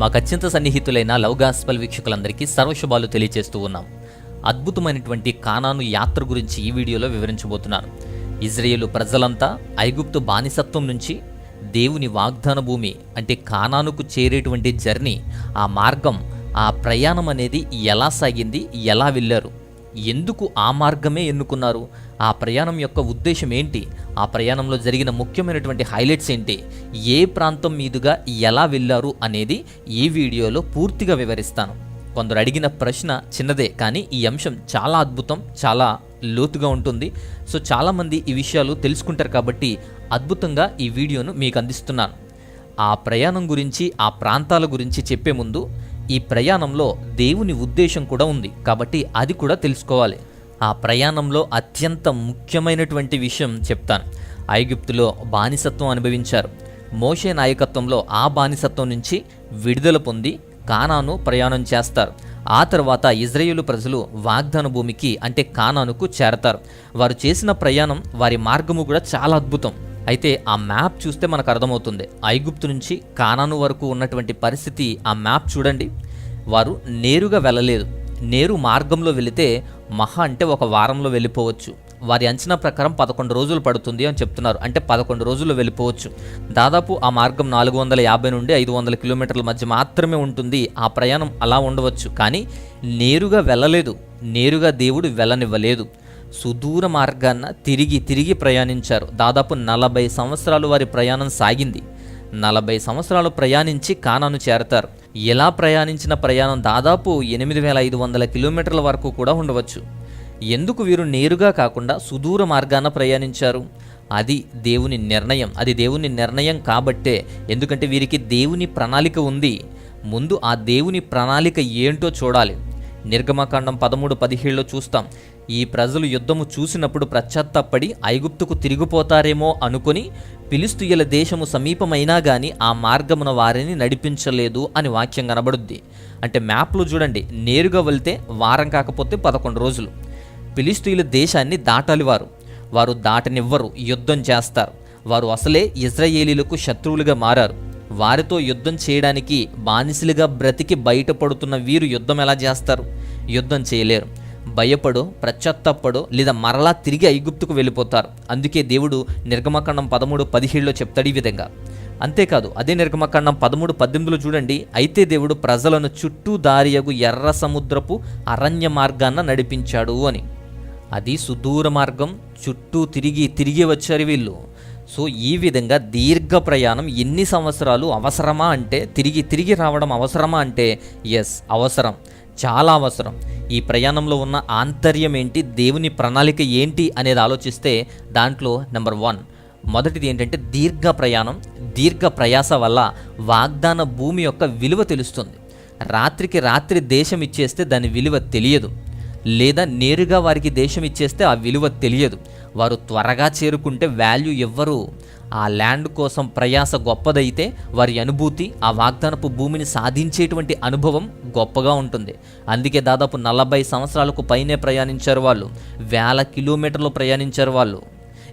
మాకు అత్యంత సన్నిహితులైన love gospel వీక్షకులందరికీ సర్వశుభాలు తెలియజేస్తూ ఉన్నాం. అద్భుతమైనటువంటి కానాను యాత్ర గురించి ఈ వీడియోలో వివరించబోతున్నాను ఇజ్రాయేలు ప్రజలంతా ఐగుప్తు బానిసత్వం నుంచి దేవుని వాగ్దాన భూమి అంటే కానానుకు చేరేటువంటి జర్నీ ఆ మార్గం ఆ ప్రయాణం అనేది ఎలా సాగింది ఎలా వెళ్ళారు ఎందుకు ఆ మార్గమే ఎన్నుకున్నారు ఆ ప్రయాణం యొక్క ఉద్దేశం ఏంటి? ఆ ప్రయాణంలో జరిగిన ముఖ్యమైనటువంటి హైలైట్స్ ఏంటి? ఏ ప్రాంతం మీదుగా ఎలా వెళ్ళారు అనేది ఈ వీడియోలో పూర్తిగా వివరిస్తాను. కొందరు అడిగిన ప్రశ్న చిన్నదే కానీ ఈ అంశం చాలా అద్భుతం చాలా లోతుగా ఉంటుంది. సో చాలామంది ఈ విషయాలు తెలుసుకుంటారు కాబట్టి అద్భుతంగా ఈ వీడియోను మీకు అందిస్తున్నాను. ఆ ప్రయాణం గురించి ఆ ప్రాంతాల గురించి చెప్పే ముందు ఈ ప్రయాణంలో దేవుని ఉద్దేశం కూడా ఉంది కాబట్టి అది కూడా తెలుసుకోవాలి. ఆ ప్రయాణంలో అత్యంత ముఖ్యమైనటువంటి విషయం చెప్తాను. ఐగుప్తులో బానిసత్వం అనుభవించారు. మోషే నాయకత్వంలో ఆ బానిసత్వం నుంచి విడుదల పొంది కానాను ప్రయాణం చేస్తారు. ఆ తర్వాత ఇజ్రాయేలు ప్రజలు వాగ్దాన భూమికి అంటే కానానుకు చేరతారు. వారు చేసిన ప్రయాణం వారి మార్గము కూడా చాలా అద్భుతం. అయితే ఆ మ్యాప్ చూస్తే మనకు అర్థమవుతుంది. ఐగుప్తు నుంచి కానాను వరకు ఉన్నటువంటి పరిస్థితి ఆ మ్యాప్ చూడండి. వారు నేరుగా వెళ్ళలేదు. నేరు మార్గంలో వెళితే మహా అంటే ఒక వారంలో వెళ్ళిపోవచ్చు. వారి అంచనా ప్రకారం పదకొండు రోజులు పడుతుంది అని చెప్తున్నారు. అంటే పదకొండు రోజులు వెళ్ళిపోవచ్చు. దాదాపు ఆ మార్గం నాలుగు వందల యాభై నుండి ఐదు వందల కిలోమీటర్ల మధ్య మాత్రమే ఉంటుంది. ఆ ప్రయాణం అలా ఉండవచ్చు. కానీ నేరుగా వెళ్ళలేదు. నేరుగా దేవుడు వెళ్ళనివ్వలేదు. సుదూర మార్గాన్న తిరిగి తిరిగి ప్రయాణించారు. దాదాపు నలభై సంవత్సరాలు వారి ప్రయాణం సాగింది. నలభై సంవత్సరాలు ప్రయాణించి కానాను చేరతారు. ఎలా ప్రయాణించిన ప్రయాణం దాదాపు ఎనిమిది వేల ఐదు వందల కిలోమీటర్ల వరకు కూడా ఉండవచ్చు. ఎందుకు వీరు నేరుగా కాకుండా సుదూర మార్గాన ప్రయాణించారు? అది దేవుని నిర్ణయం. అది దేవుని నిర్ణయం కాబట్టే. ఎందుకంటే వీరికి దేవుని ప్రణాళిక ఉంది. ముందు ఆ దేవుని ప్రణాళిక ఏంటో చూడాలి. నిర్గమకాండం పదమూడు పదిహేడులో చూస్తాం. ఈ ప్రజలు యుద్ధము చూసినప్పుడు ప్రత్యత్తపడి ఐగుప్తుకు తిరిగిపోతారేమో అనుకొని పిలిస్తుయల దేశము సమీపమైనా గాని ఆ మార్గమున వారిని నడిపించలేదు అని వాక్యం కనబడుద్ది. అంటే మ్యాప్లో చూడండి నేరుగా వెళ్తే వారం కాకపోతే పదకొండు రోజులు. పిలిస్తుయుల దేశాన్ని దాటాలి వారు వారు దాటనివ్వరు యుద్ధం చేస్తారు. వారు అసలే ఇజ్రాయేలీలకు శత్రువులుగా మారారు. వారితో యుద్ధం చేయడానికి బానిసలుగా బ్రతికి బయటపడుతున్న వీరు యుద్ధం ఎలా చేస్తారు? యుద్ధం చేయలేరు. భయపడో ప్రత్యత్తపడో లేదా మరలా తిరిగి ఐగుప్తుకు వెళ్ళిపోతారు. అందుకే దేవుడు నిర్గమకాండం పదమూడు పదిహేడులో చెప్తాడు ఈ విధంగా. అంతేకాదు అదే నిర్గమకాండం పదమూడు పద్దెనిమిదిలో చూడండి అయితే దేవుడు ప్రజలను చుట్టూ దారియగు ఎర్ర సముద్రపు అరణ్య మార్గాన్న నడిపించాడు అని. అది సుదూర మార్గం చుట్టూ తిరిగి తిరిగి వచ్చారు వీళ్ళు. సో ఈ విధంగా దీర్ఘ ప్రయాణం ఎన్ని సంవత్సరాలు అవసరమా అంటే తిరిగి తిరిగి రావడం అవసరమా అంటే ఎస్ అవసరం. చాలా అవసరం. ఈ ప్రయాణంలో ఉన్న ఆంతర్యం ఏంటి? దేవుని ప్రణాళిక ఏంటి? అనేది ఆలోచిస్తే దాంట్లో నెంబర్ వన్. మొదటిది ఏంటంటే దీర్ఘ ప్రయాణం. దీర్ఘ ప్రయాస వల్ల వాగ్దాన భూమి యొక్క విలువ తెలుస్తుంది. రాత్రికి రాత్రి దేశం ఇచ్చేస్తే దాని విలువ తెలియదు. లేదా నేరుగా వారికి దేశం ఇచ్చేస్తే ఆ విలువ తెలియదు. వారు త్వరగా చేరుకుంటే వాల్యూ ఇవ్వరు ఆ ల్యాండ్ కోసం ప్రయాస గొప్పదైతే వారి అనుభూతి ఆ వాగ్దానపు భూమిని సాధించేటువంటి అనుభవం గొప్పగా ఉంటుంది. అందుకే దాదాపు నలభై సంవత్సరాలకు పైనే ప్రయాణించారు వాళ్ళు. వేల కిలోమీటర్లు ప్రయాణించారు వాళ్ళు.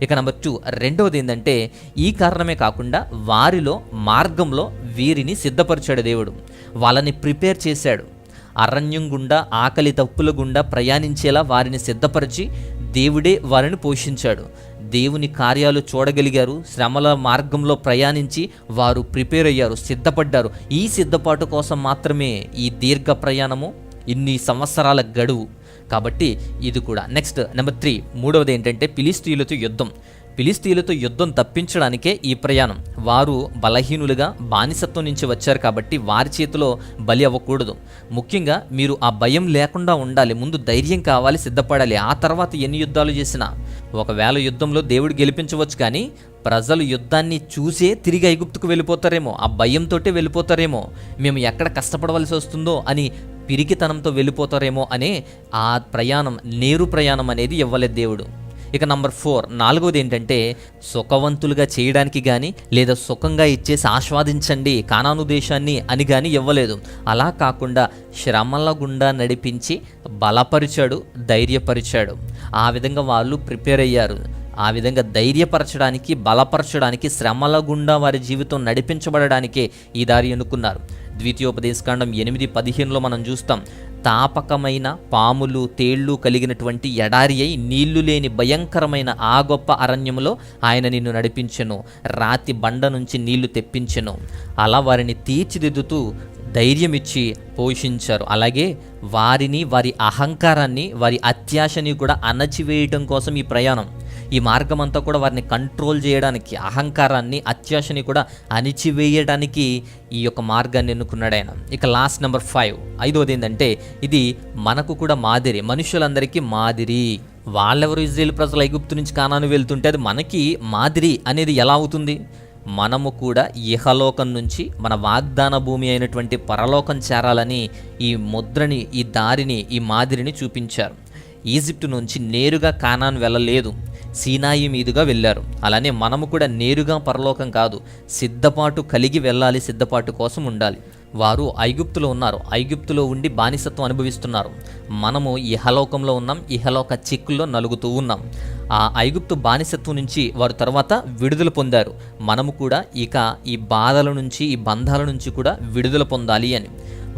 ఇక నెంబర్ టూ రెండవది ఏంటంటే ఈ కారణమే కాకుండా వారిలో మార్గంలో వీరిని సిద్ధపరిచాడు దేవుడు. వాళ్ళని ప్రిపేర్ చేశాడు. అరణ్యం గుండా ఆకలి తప్పుల గుండా ప్రయాణించేలా వారిని సిద్ధపరిచి దేవుడే వారిని పోషించాడు. దేవుని కార్యాలు చూడగలిగారు. శ్రమల మార్గంలో ప్రయాణించి వారు ప్రిపేర్ అయ్యారు సిద్ధపడ్డారు. ఈ సిద్ధపాటు కోసం మాత్రమే ఈ దీర్ఘ ప్రయాణము ఇన్ని సంవత్సరాల గడువు. కాబట్టి ఇది కూడా. నెక్స్ట్ నెంబర్ త్రీ మూడవది ఏంటంటే పిలిస్త్రీలతో యుద్ధం. ఫిలిస్తీన్లతో యుద్ధం తప్పించడానికే ఈ ప్రయాణం. వారు బలహీనులుగా బానిసత్వం నుంచి వచ్చారు కాబట్టి వారి చేతిలో బలి అవ్వకూడదు. ముఖ్యంగా మీరు ఆ భయం లేకుండా ఉండాలి ముందు ధైర్యం కావాలి సిద్ధపడాలి. ఆ తర్వాత ఎన్ని యుద్ధాలు చేసినా. ఒకవేళ యుద్ధంలో దేవుడు గెలిపించవచ్చు కానీ ప్రజలు యుద్ధాన్ని చూసే తిరిగి ఐగుప్తుకు వెళ్ళిపోతారేమో ఆ భయంతోటే వెళ్ళిపోతారేమో మేము ఎక్కడ కష్టపడవలసి వస్తుందో అని పిరికితనంతో వెళ్ళిపోతారేమో అనే ఆ ప్రయాణం నేరు ప్రయాణం అనేది ఇవ్వలేదు దేవుడు. ఇక నంబర్ ఫోర్ నాలుగవది ఏంటంటే సుఖవంతులుగా చేయడానికి కానీ లేదా సుఖంగా ఇచ్చేసి ఆస్వాదించండి కానాను దేశాన్ని అని కానీ ఇవ్వలేదు. అలా కాకుండా శ్రమల గుండా నడిపించి బలపరిచాడు ధైర్యపరిచాడు. ఆ విధంగా వాళ్ళు ప్రిపేర్ అయ్యారు. ఆ విధంగా ధైర్యపరచడానికి బలపరచడానికి శ్రమల గుండా వారి జీవితం నడిపించబడడానికే ఈ దారి ఎన్నుకున్నారు. ద్వితీయోపదేశకాండం ఎనిమిది పదిహేనులో మనం చూస్తాం. తాపకమైన పాములు తేళ్ళు కలిగినటువంటి ఎడారి అయి నీళ్ళు లేని భయంకరమైన ఆ గొప్ప అరణ్యములో ఆయన నిన్ను నడిపించెను. రాతి బండ నుంచి నీళ్ళు తెప్పించెను. అలా వారిని తీర్చిదిద్దుతూ ధైర్యం ఇచ్చి పోషించారు. అలాగే వారిని వారి అహంకారాన్ని వారి అత్యాశని కూడా అణచివేయటం కోసం ఈ ప్రయాణం. ఈ మార్గం అంతా కూడా వారిని కంట్రోల్ చేయడానికి అహంకారాన్ని అత్యాశని కూడా అణిచివేయడానికి ఈ యొక్క మార్గాన్ని ఎన్నుకున్నాడు ఆయన. ఇక లాస్ట్ నెంబర్ ఫైవ్ ఐదవది ఏంటంటే ఇది మనకు కూడా మాదిరి మనుషులందరికీ మాదిరి. వాళ్ళెవరు ఇజ్రాయేల్ ప్రజలు ఐగుప్తు నుంచి కానాను వెళ్తుంటే అది మనకి మాదిరి అనేది ఎలా అవుతుంది? మనము కూడా ఇహలోకం నుంచి మన వాగ్దాన భూమి అయినటువంటి పరలోకం చేరాలని ఈ ముద్రని ఈ దారిని ఈ మాదిరిని చూపించారు. ఈజిప్టు నుంచి నేరుగా కానాన్ వెళ్ళలేదు. సీనాయి మీదుగా వెళ్ళారు. అలానే మనము కూడా నేరుగా పరలోకం కాదు సిద్ధపాటు కలిగి వెళ్ళాలి సిద్ధపాటు కోసం ఉండాలి. వారు ఐగుప్తులో ఉన్నారు. ఐగుప్తులో ఉండి బానిసత్వం అనుభవిస్తున్నారు. మనము ఇహలోకంలో ఉన్నాం ఇహలోక చిక్కుల్లో నలుగుతూ ఉన్నాం. ఆ ఐగుప్తు బానిసత్వం నుంచి వారు తర్వాత విడుదల పొందారు. మనము కూడా ఇక ఈ బాధల నుంచి ఈ బంధాల నుంచి కూడా విడుదల పొందాలి అని.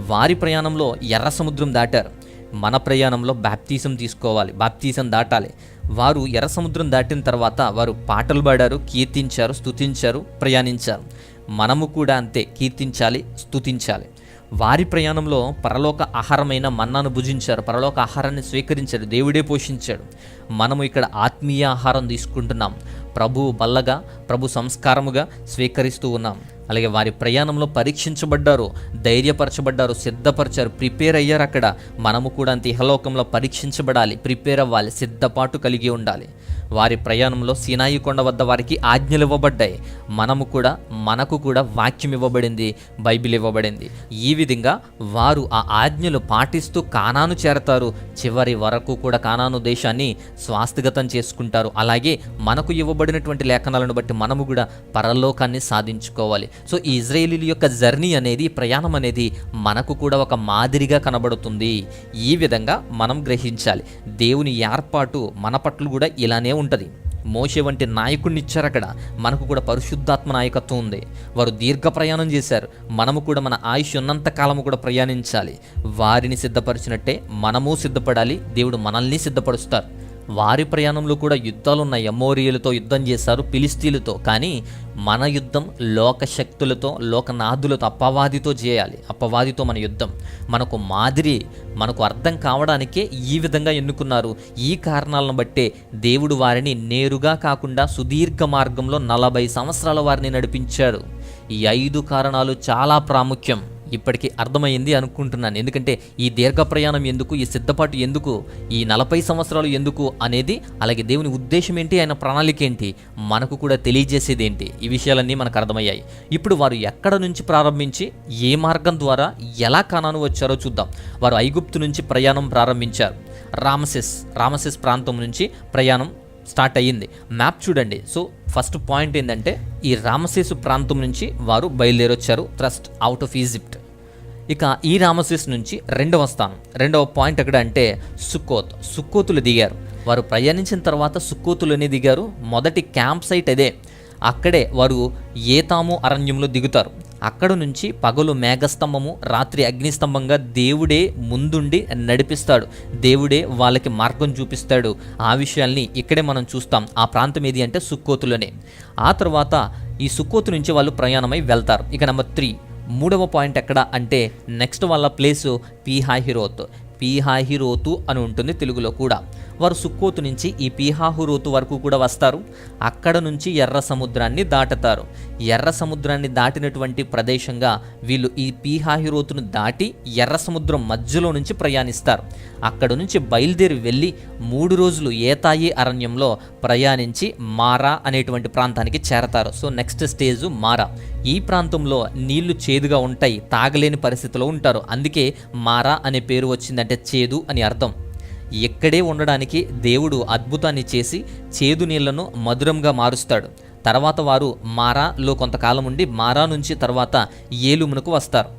వారి ప్రయాణంలో ఎర్ర సముద్రం దాటారు. మన ప్రయాణంలో బాప్తీసం తీసుకోవాలి బాప్తీసం దాటాలి. వారు ఎర్ర సముద్రం దాటిన తర్వాత వారు పాటలు పాడారు కీర్తించారు స్తుతించారు ప్రయాణించారు. మనము కూడా అంతే కీర్తించాలి స్తుతించాలి. వారి ప్రయాణంలో పరలోక ఆహారమైన మన్నాను భుజించారు పరలోక ఆహారాన్ని స్వీకరించారు దేవుడే పోషించాడు. మనము ఇక్కడ ఆత్మీయ ఆహారం తీసుకుంటున్నాం. ప్రభు బల్లగా ప్రభు సంస్కారముగా స్వీకరిస్తూ ఉన్నాం. అలాగే వారి ప్రయాణంలో పరీక్షించబడ్డారు ధైర్యపరచబడ్డారు సిద్ధపరిచారు ప్రిపేర్ అయ్యారు అక్కడ. మనము కూడా అంత ఇహలోకంలో పరీక్షించబడాలి ప్రిపేర్ అవ్వాలి సిద్ధపాటు కలిగి ఉండాలి. వారి ప్రయాణంలో సినాయి కొండ వద్ద వారికి ఆజ్ఞలు ఇవ్వబడ్డాయి. మనము కూడా మనకు కూడా వాక్యం ఇవ్వబడింది బైబిల్ ఇవ్వబడింది. ఈ విధంగా వారు ఆ ఆజ్ఞలు పాటిస్తూ కానాను చేరతారు. చివరి వరకు కూడా కానాను దేశాన్ని స్వాస్థిగతం చేసుకుంటారు. అలాగే మనకు ఇవ్వబడినటువంటి లేఖనాలను బట్టి మనము కూడా పరలోకాన్ని సాధించుకోవాలి. సో ఈ ఇజ్రాయేలీల యొక్క జర్నీ అనేది ప్రయాణం అనేది మనకు కూడా ఒక మాదిరిగా కనబడుతుంది. ఈ విధంగా మనం గ్రహించాలి. దేవుని ఏర్పాటు మన పట్ల కూడా ఇలానే ఉంటుంది. మోషే వంటి నాయకుడిని ఇచ్చారు అక్కడ. మనకు కూడా పరిశుద్ధాత్మ నాయకత్వం ఉంది. వారు దీర్ఘ ప్రయాణం చేశారు. మనము కూడా మన ఆయుష్ ఉన్నంత కాలము కూడా ప్రయాణించాలి. వారిని సిద్ధపరిచినట్టే మనము సిద్ధపడాలి. దేవుడు మనల్ని సిద్ధపరుస్తారు. వారి ప్రయాణంలో కూడా యుద్ధాలున్న ఎమోరియలతో యుద్ధం చేశారు పిలిస్తీలతో కానీ మన యుద్ధం లోక శక్తులతో లోకనాథులతో అపవాదితో చేయాలి. అపవాదితో మన యుద్ధం. మనకు మాదిరి మనకు అర్థం కావడానికే ఈ విధంగా ఎన్నుకున్నారు. ఈ కారణాలను బట్టే దేవుడు వారిని నేరుగా కాకుండా సుదీర్ఘ మార్గంలో నలభై సంవత్సరాల వారిని నడిపించాడు. ఈ ఐదు కారణాలు చాలా ప్రాముఖ్యం. ఇప్పటికీ అర్థమైంది అనుకుంటున్నాను. ఎందుకంటే ఈ దీర్ఘ ప్రయాణం ఎందుకు ఈ సిద్ధపాటు ఎందుకు ఈ నలభై సంవత్సరాలు ఎందుకు అనేది అలాగే దేవుని ఉద్దేశం ఏంటి ఆయన ప్రణాళిక ఏంటి మనకు కూడా తెలియజేసేది ఏంటి ఈ విషయాలన్నీ మనకు అర్థమయ్యాయి. ఇప్పుడు వారు ఎక్కడ నుంచి ప్రారంభించి ఏ మార్గం ద్వారా ఎలా కానాను వచ్చారో చూద్దాం. వారు ఐగుప్తు నుంచి ప్రయాణం ప్రారంభించారు. రామసెస్ రామసెస్ ప్రాంతం నుంచి ప్రయాణం స్టార్ట్ అయ్యింది. మ్యాప్ చూడండి. సో ఫస్ట్ పాయింట్ ఏంటంటే ఈ రామసేసు ప్రాంతం నుంచి వారు బయలుదేరొచ్చారు. Trust out of Egypt. ఇక ఈ రామసేస్ నుంచి రెండవ స్థానం. రెండవ పాయింట్ ఎక్కడ అంటే సుక్కోత్. సుక్కోతులు దిగారు. వారు ప్రయాణించిన తర్వాత సుక్కోతులని దిగారు. మొదటి క్యాంప్ సైట్ అదే. అక్కడే వారు ఏతాము అరణ్యంలో దిగుతారు. అక్కడ నుంచి పగలు మేఘస్తంభము రాత్రి అగ్నిస్తంభంగా దేవుడే ముందుండి నడిపిస్తాడు. దేవుడే వాళ్ళకి మార్గం చూపిస్తాడు. ఆ విషయాల్ని ఇక్కడే మనం చూస్తాం. ఆ ప్రాంతం ఏది అంటే సుక్కోతులోనే. ఆ తర్వాత ఈ సుక్కోతు నుంచి వాళ్ళు ప్రయాణమై వెళ్తారు. ఇక నెంబర్ త్రీ. మూడవ పాయింట్ ఎక్కడ అంటే నెక్స్ట్ వాళ్ళ ప్లేసు పీహాహిరోత్. పీహాహిరోతు అని ఉంటుంది తెలుగులో కూడా. వారు సుక్కోతు నుంచి ఈ పీహాహురోతు వరకు కూడా వస్తారు. అక్కడ నుంచి ఎర్ర సముద్రాన్ని దాటుతారు. ఎర్ర సముద్రాన్ని దాటినటువంటి ప్రదేశంగా వీళ్ళు ఈ పీహాహిరోతును దాటి ఎర్ర సముద్రం మధ్యలో నుంచి ప్రయాణిస్తారు. అక్కడ నుంచి బయలుదేరి వెళ్ళి మూడు రోజులు ఏతాయి అరణ్యంలో ప్రయాణించి మారా అనేటువంటి ప్రాంతానికి చేరతారు. So next stage Marah. ఈ ప్రాంతంలో నీళ్ళు చేదుగా ఉంటాయి తాగలేని పరిస్థితిలో ఉంటారు. అందుకే మారా అనే పేరు వచ్చిందంటే చేదు అని అర్థం. ఎక్కడే ఉండడానికి దేవుడు అద్భుతాన్ని చేసి చేదు నీళ్ళను మధురంగా మారుస్తాడు. తర్వాత వారు మారాలో కొంతకాలం ఉండి మారా నుంచి తర్వాత ఏలుమునకు వస్తారు.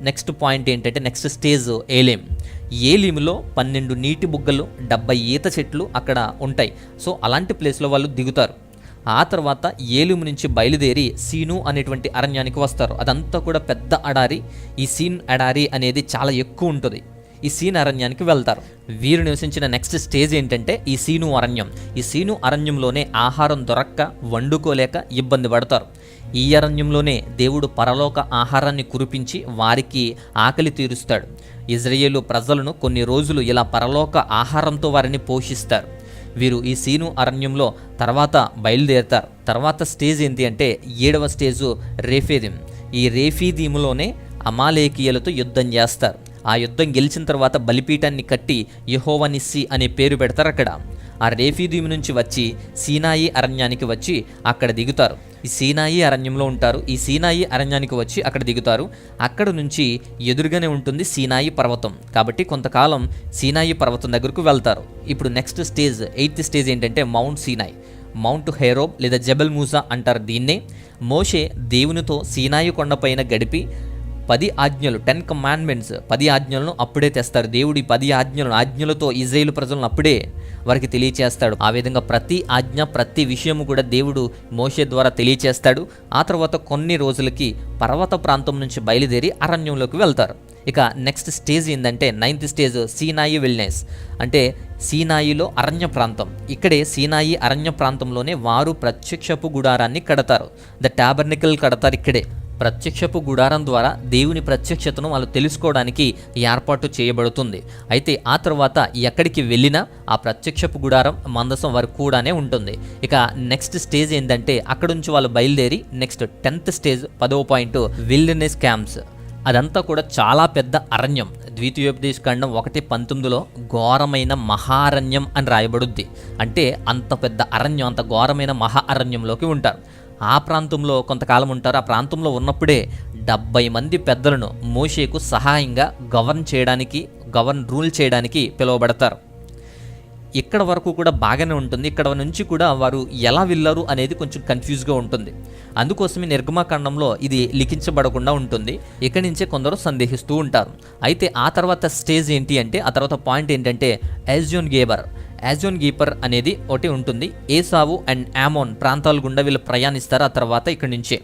నెక్స్ట్ పాయింట్ ఏంటంటే నెక్స్ట్ స్టేజ్ ఏలేం. ఏలీములో పన్నెండు నీటి బుగ్గలు డెబ్బై ఈత చెట్లు అక్కడ ఉంటాయి. సో అలాంటి ప్లేస్లో వాళ్ళు దిగుతారు. ఆ తర్వాత ఏలుము నుంచి బయలుదేరి సీను అనేటువంటి అరణ్యానికి వస్తారు. అదంతా కూడా పెద్ద అడారి. ఈ సీన్ అడారి అనేది చాలా ఎక్కువ ఉంటుంది. ఈ సీను అరణ్యానికి వెళ్తారు. వీరు నివసించిన నెక్స్ట్ స్టేజ్ ఏంటంటే ఈ సీను అరణ్యం. ఈ సీను అరణ్యంలోనే ఆహారం దొరక్క వండుకోలేక ఇబ్బంది పడతారు. ఈ అరణ్యంలోనే దేవుడు పరలోక ఆహారాన్ని కురిపించి వారికి ఆకలి తీరుస్తాడు. ఇజ్రాయేలు ప్రజలను కొన్ని రోజులు ఇలా పరలోక ఆహారంతో వారిని పోషిస్తారు. వీరు ఈ సీను అరణ్యంలో తర్వాత బయలుదేరుతారు. తర్వాత స్టేజ్ ఏంటి అంటే ఏడవ స్టేజు రేఫేదిం. ఈ రేఫీదీములోనే అమాలేకీయులతో యుద్ధం చేస్తారు. ఆ యుద్ధం గెలిచిన తర్వాత బలిపీఠాన్ని కట్టి యహోవనిస్సి అనే పేరు పెడతారు అక్కడ. ఆ రేఫీదీము నుంచి వచ్చి సీనాయి అరణ్యానికి వచ్చి అక్కడ దిగుతారు. ఈ సీనాయి అరణ్యంలో ఉంటారు. ఈ సీనాయి అరణ్యానికి వచ్చి అక్కడ దిగుతారు. అక్కడ నుంచి ఎదురుగానే ఉంటుంది సీనాయి పర్వతం. కాబట్టి కొంతకాలం సీనాయి పర్వతం దగ్గరకు వెళ్తారు. ఇప్పుడు నెక్స్ట్ స్టేజ్ ఎయిత్ స్టేజ్ ఏంటంటే మౌంట్ సీనాయి మౌంట్ హెరోబ్ లేదా జబల్ మూసా అంటారు దీన్నే. మోషే దేవునితో సీనాయి కొండపైన గడిపి పది ఆజ్ఞలు టెన్ కమాండ్మెంట్స్ పది ఆజ్ఞలను అప్పుడే తెస్తారు. దేవుడి పది ఆజ్ఞలను ఆజ్ఞలతో ఇజ్రాయేల్ ప్రజలను అప్పుడే వారికి తెలియచేస్తాడు. ఆ విధంగా ప్రతి ఆజ్ఞ ప్రతి విషయము కూడా దేవుడు మోషే ద్వారా తెలియచేస్తాడు. ఆ తర్వాత కొన్ని రోజులకి పర్వత ప్రాంతం నుంచి బయలుదేరి అరణ్యంలోకి వెళ్తారు. ఇక నెక్స్ట్ స్టేజ్ ఏంటంటే నైన్త్ స్టేజ్ సీనాయి విల్నెస్ అంటే సీనాయిలో అరణ్య ప్రాంతం. ఇక్కడే సీనాయి అరణ్య ప్రాంతంలోనే వారు ప్రత్యక్షపు గుడారాన్ని కడతారు. ద టాబర్నికల్ కడతారు ఇక్కడే. ప్రత్యక్షపు గుడారం ద్వారా దేవుని ప్రత్యక్షతను వాళ్ళు తెలుసుకోవడానికి ఏర్పాటు చేయబడుతుంది. అయితే ఆ తర్వాత ఎక్కడికి వెళ్ళినా ఆ ప్రత్యక్షపు గుడారం మందసం వరకు కూడానే ఉంటుంది. ఇక నెక్స్ట్ స్టేజ్ ఏంటంటే అక్కడ నుంచి వాళ్ళు బయలుదేరి నెక్స్ట్ టెన్త్ స్టేజ్ పదవ పాయింట్ విల్డర్నెస్ క్యాంప్స్ అదంతా కూడా చాలా పెద్ద అరణ్యం. ద్వితీయోపదేశ ఖండం ఒకటి పంతొమ్మిదిలో ఘోరమైన మహారణ్యం అని రాయబడుద్ది. అంటే అంత పెద్ద అరణ్యం అంత ఘోరమైన మహా అరణ్యంలోకి ఉంటారు. ఆ ప్రాంతంలో కొంతకాలం ఉంటారు. ఆ ప్రాంతంలో ఉన్నప్పుడే డెబ్బై మంది పెద్దలను మోషేకు సహాయంగా గవర్న్ చేయడానికి గవర్న్ రూల్ చేయడానికి పిలువబడతారు. ఇక్కడ వరకు కూడా బాగానే ఉంటుంది. ఇక్కడ నుంచి కూడా వారు ఎలా వెళ్ళారు అనేది కొంచెం కన్ఫ్యూజ్గా ఉంటుంది. అందుకోసమే నిర్గమాకాండంలో ఇది లిఖించబడకుండా ఉంటుంది. ఇక్కడి నుంచే కొందరు సందేహిస్తూ ఉంటారు. అయితే ఆ తర్వాత స్టేజ్ ఏంటి అంటే ఆ తర్వాత పాయింట్ ఏంటంటే యాజ్యోన్ గేబర్ యాజోన్ గీపర్ అనేది ఒకటి ఉంటుంది. ఏసావు అండ్ యామోన్ ప్రాంతాల గుండా వీళ్ళు ప్రయాణిస్తారు. ఆ తర్వాత ఇక్కడి నుంచే.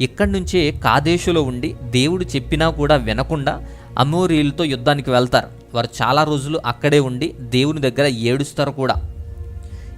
ఇక్కడి నుంచే కాదేశులో ఉండి దేవుడు చెప్పినా కూడా వినకుండా అమోరీలతో యుద్ధానికి వెళ్తారు. వారు చాలా రోజులు అక్కడే ఉండి దేవుని దగ్గర ఏడుస్తారు కూడా.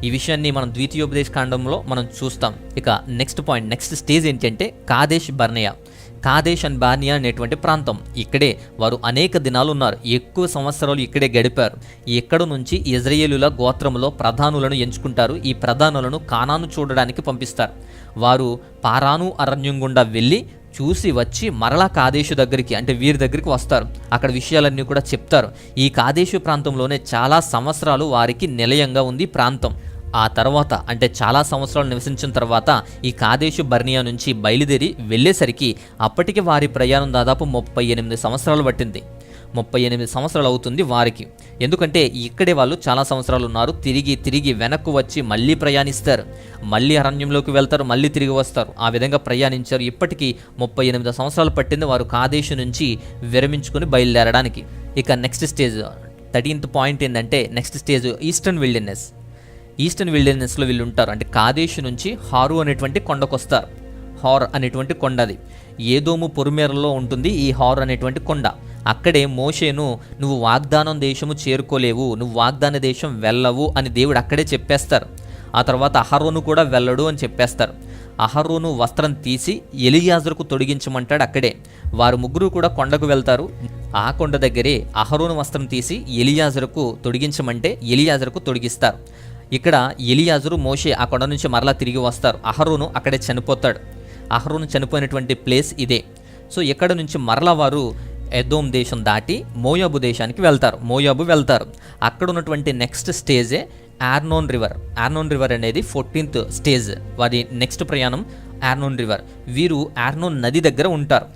ఈ విషయాన్ని మనం ద్వితీయోపదేశ కాండంలో మనం చూస్తాం. ఇక నెక్స్ట్ పాయింట్ నెక్స్ట్ స్టేజ్ ఏంటంటే కాదేశ్ బర్నియా. కాదేశ్ అండ్ బానియా అనేటువంటి ప్రాంతం. ఇక్కడే వారు అనేక దినాలు ఉన్నారు ఎక్కువ సంవత్సరాలు ఇక్కడే గడిపారు. ఇక్కడ నుంచి ఇజ్రాయేలుల గోత్రంలో ప్రధానులను ఎంచుకుంటారు. ఈ ప్రధానులను కానాను చూడడానికి పంపిస్తారు. వారు పారాను అరణ్యం గుండా వెళ్ళి చూసి వచ్చి మరలా కాదేశు దగ్గరికి అంటే వీరి దగ్గరికి వస్తారు. అక్కడ విషయాలన్నీ కూడా చెప్తారు. ఈ కాదేశు ప్రాంతంలోనే చాలా సంవత్సరాలు వారికి నిలయంగా ఉంది ప్రాంతం. ఆ తర్వాత అంటే చాలా సంవత్సరాలు నివసించిన తర్వాత ఈ కాదేశు బర్నియా నుంచి బయలుదేరి వెళ్ళేసరికి అప్పటికి వారి ప్రయాణం దాదాపు ముప్పై ఎనిమిది సంవత్సరాలు పట్టింది. ముప్పై ఎనిమిది సంవత్సరాలు అవుతుంది వారికి. ఎందుకంటే ఇక్కడే వాళ్ళు చాలా సంవత్సరాలు ఉన్నారు. తిరిగి తిరిగి వెనక్కు వచ్చి మళ్ళీ ప్రయాణిస్తారు. మళ్ళీ అరణ్యంలోకి వెళ్తారు మళ్ళీ తిరిగి వస్తారు. ఆ విధంగా ప్రయాణించారు. ఇప్పటికీ ముప్పై ఎనిమిది సంవత్సరాలు పట్టింది వారు కాదేశు నుంచి విరమించుకొని బయలుదేరడానికి. ఇక నెక్స్ట్ స్టేజ్ థర్టీన్త్ పాయింట్ ఏంటంటే next stage eastern wilderness eastern విల్డర్నెస్లో వీళ్ళు ఉంటారు. అంటే కాదేశు నుంచి హారు అనేటువంటి కొండకు వస్తారు హార్ అనేటువంటి కొండ అది. ఏదోము పొరుమేరలో ఉంటుంది ఈ హార్ అనేటువంటి కొండ. అక్కడే మోషేను నువ్వు వాగ్దానం దేశము చేరుకోలేవు నువ్వు వాగ్దాన దేశం వెళ్ళవు అని దేవుడు అక్కడే చెప్పేస్తారు. ఆ తర్వాత అహరోను కూడా వెళ్ళడు అని చెప్పేస్తారు. అహరోను వస్త్రం తీసి ఎలియాజరుకు తొడిగించమంటాడు అక్కడే. వారు ముగ్గురు కూడా కొండకు వెళ్తారు. ఆ కొండ దగ్గరే అహరోను వస్త్రం తీసి ఎలియాజరుకు తొడిగించమంటే ఎలియాజరుకు తొడిగిస్తారు. ఇక్కడ ఎలియాజరు మోషే ఆ కొండ నుంచి మరలా తిరిగి వస్తారు. అహరోను అక్కడే చనిపోతాడు. అహరోను చనిపోయినటువంటి ప్లేస్ ఇదే. సో ఇక్కడ నుంచి మరలా వారు ఎదోమ్ దేశం దాటి మోయాబు దేశానికి వెళ్తారు. మోయాబు వెళ్తారు. అక్కడ ఉన్నటువంటి నెక్స్ట్ స్టేజే ఆర్నోన్ రివర్ ఆర్నోన్ రివర్ అనేది ఫోర్టీన్త్ స్టేజ్ వారి నెక్స్ట్ ప్రయాణం ఆర్నోన్ రివర్ వీరు ఆర్నోన్ నది దగ్గర ఉంటారు.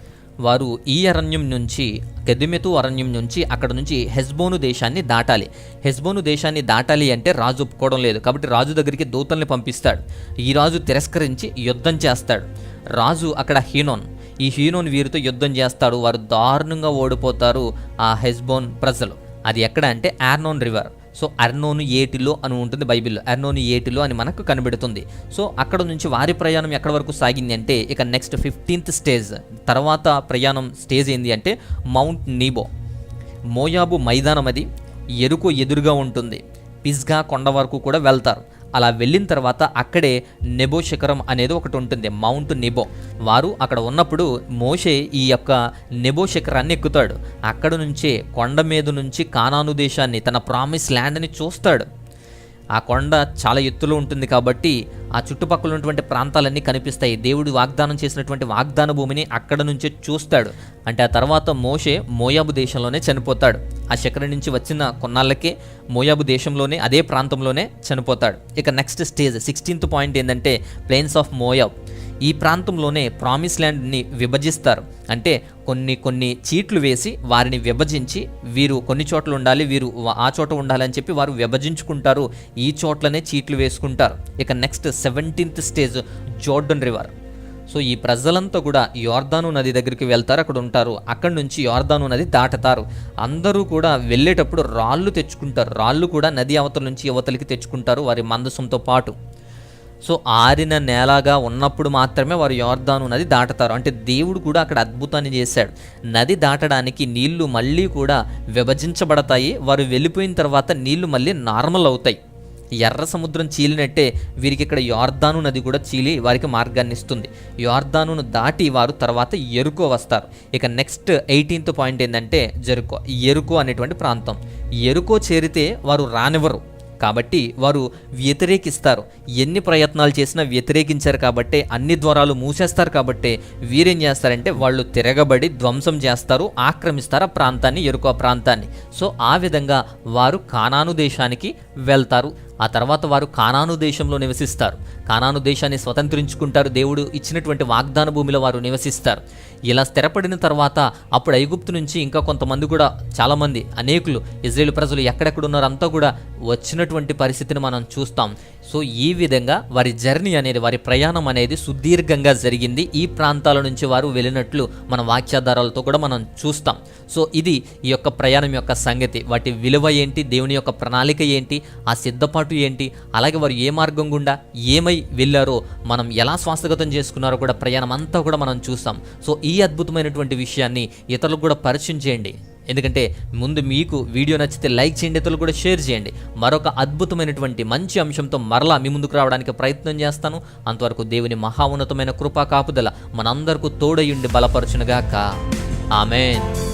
వారు ఈ అరణ్యం నుంచి కెదిమెతు అరణ్యం నుంచి అక్కడ నుంచి హెస్బోను దేశాన్ని దాటాలి. హెస్బోను దేశాన్ని దాటాలి అంటే రాజు ఒప్పుకోవడం లేదు. కాబట్టి రాజు దగ్గరికి దూతల్ని పంపిస్తాడు. ఈ రాజు తిరస్కరించి యుద్ధం చేస్తాడు. రాజు అక్కడ హీనోన్. ఈ హీనోన్ వీరితో యుద్ధం చేస్తాడు. వారు దారుణంగా ఓడిపోతారు ఆ హెస్బోన్ ప్రజలు. అది ఎక్కడ అంటే ఆర్నోన్ రివర్. సో అర్నోను ఏటిలో అని ఉంటుంది బైబిల్లో. అర్నోను ఏటిలో అని మనకు కనబడుతుంది. సో అక్కడ నుంచి వారి ప్రయాణం ఎక్కడ వరకు సాగింది అంటే ఇక నెక్స్ట్ ఫిఫ్టీన్త్ స్టేజ్ తర్వాత ప్రయాణం స్టేజ్ ఏంది అంటే మౌంట్ నీబో మోయాబు మైదానం అది ఎరుకు ఎదురుగా ఉంటుంది. పిజ్గా కొండ వరకు కూడా వెళ్తారు. అలా వెళ్ళిన తర్వాత అక్కడే నెబో శిఖరం అనేది ఒకటి ఉంటుంది మౌంట్ నెబో. వారు అక్కడ ఉన్నప్పుడు మోషే ఈ యొక్క నెబో శిఖరాన్ని ఎక్కుతాడు. అక్కడ నుంచే కొండ మీద నుంచి కానాను దేశాన్ని తన ప్రామిస్ ల్యాండ్ని చూస్తాడు. ఆ కొండ చాలా ఎత్తులో ఉంటుంది కాబట్టి ఆ చుట్టుపక్కల ఉన్నటువంటి ప్రాంతాలన్నీ కనిపిస్తాయి. దేవుడు వాగ్దానం చేసినటువంటి వాగ్దాన భూమిని అక్కడ నుంచే చూస్తాడు. అంటే ఆ తర్వాత మోషే మోయాబు దేశంలోనే చనిపోతాడు. ఆ శిఖరం నుంచి వచ్చిన కొన్నాళ్ళకే మోయాబు దేశంలోనే అదే ప్రాంతంలోనే చనిపోతాడు. ఇక నెక్స్ట్ స్టేజ్ సిక్స్టీన్త్ పాయింట్ ఏంటంటే ప్లెయిన్స్ ఆఫ్ మోయాబ్ ఈ ప్రాంతంలోనే ప్రామిస్ ల్యాండ్ని విభజిస్తారు. అంటే కొన్ని కొన్ని చీట్లు వేసి వారిని విభజించి వీరు కొన్ని చోట్ల ఉండాలి వీరు ఆ చోట ఉండాలని చెప్పి వారు విభజించుకుంటారు. ఈ చోట్లనే చీట్లు వేసుకుంటారు. ఇక next seventeenth stage Jordan river. So ఈ ప్రజలంతా కూడా యోర్దాను నది దగ్గరికి వెళ్తారు అక్కడ ఉంటారు. అక్కడి నుంచి యోర్దాను నది దాటతారు. అందరూ కూడా వెళ్ళేటప్పుడు రాళ్ళు తెచ్చుకుంటారు. రాళ్ళు కూడా నది అవతల నుంచి యువతలకి తెచ్చుకుంటారు. వారి మందసంతో పాటు. సో ఆరిన నేలగా ఉన్నప్పుడు మాత్రమే వారు యోర్దాను నది దాటుతారు. అంటే దేవుడు కూడా అక్కడ అద్భుతాన్ని చేశాడు. నది దాటడానికి నీళ్ళు మళ్ళీ కూడా విభజించబడతాయి. వారు వెళ్ళిపోయిన తర్వాత నీళ్ళు మళ్ళీ నార్మల్ అవుతాయి. ఎర్ర సముద్రం చీలినట్టే వీరికి ఇక్కడ యోర్దాను నది కూడా చీలి వారికి మార్గాన్ని ఇస్తుంది. యోర్ధానును దాటి వారు తర్వాత ఎరుకో వస్తారు. ఇక నెక్స్ట్ ఎయిటీన్త్ పాయింట్ ఏంటంటే జెరుకో. ఎరుకో అనేటువంటి ప్రాంతం. ఎరుకో చేరితే వారు రానివ్వరు. కాబట్టి వారు వ్యతిరేకిస్తారు. ఎన్ని ప్రయత్నాలు చేసినా వ్యతిరేకించారు కాబట్టి అన్ని ద్వారాలు మూసేస్తారు కాబట్టి వీరేం చేస్తారంటే వాళ్ళు తిరగబడి ధ్వంసం చేస్తారు ఆక్రమిస్తారు ఆ ప్రాంతాన్ని ఎరుకో ప్రాంతాన్ని. సో ఆ విధంగా వారు కానాను దేశానికి వెళ్తారు. ఆ తర్వాత వారు కానాను దేశంలో నివసిస్తారు. కానాను దేశాన్ని స్వతంత్రించుకుంటారు. దేవుడు ఇచ్చినటువంటి వాగ్దాన భూమిలో వారు నివసిస్తారు. ఇలా స్థిరపడిన తర్వాత అప్పుడు ఐగుప్తు నుంచి ఇంకా కొంతమంది కూడా చాలామంది అనేకులు ఇజ్రాయేల్ ప్రజలు ఎక్కడెక్కడ ఉన్నారో అంతా కూడా వచ్చినటువంటి పరిస్థితిని మనం చూస్తాం. సో ఈ విధంగా వారి జర్నీ అనేది వారి ప్రయాణం అనేది సుదీర్ఘంగా జరిగింది. ఈ ప్రాంతాల నుంచి వారు వెళ్ళినట్లు మన వాక్యాధారాలతో కూడా మనం చూస్తాం. సో ఇది ఈ యొక్క ప్రయాణం యొక్క సంగతి. వాటి విలువ ఏంటి? దేవుని యొక్క ప్రణాళిక ఏంటి? ఆ సిద్ధపాటు ఏంటి? అలాగే వారు ఏ మార్గం గుండా ఏమై వెళ్ళారో మనం ఎలా స్వాస్థగతం చేసుకున్నారో కూడా ప్రయాణం అంతా కూడా మనం చూస్తాం. సో ఈ అద్భుతమైనటువంటి విషయాన్ని ఇతరులకు కూడా పరిచయం చేయండి. ఎందుకంటే ముందు మీకు వీడియో నచ్చితే లైక్ చేయండి ఇతరులు కూడా షేర్ చేయండి. మరొక అద్భుతమైనటువంటి మంచి అంశంతో మరలా మీ ముందుకు రావడానికి ప్రయత్నం చేస్తాను. అంతవరకు దేవుని మహా ఉన్నతమైన కృపా కాపుదల మనందరికీ తోడయుండి బలపరచునుగాక. ఆమెన్.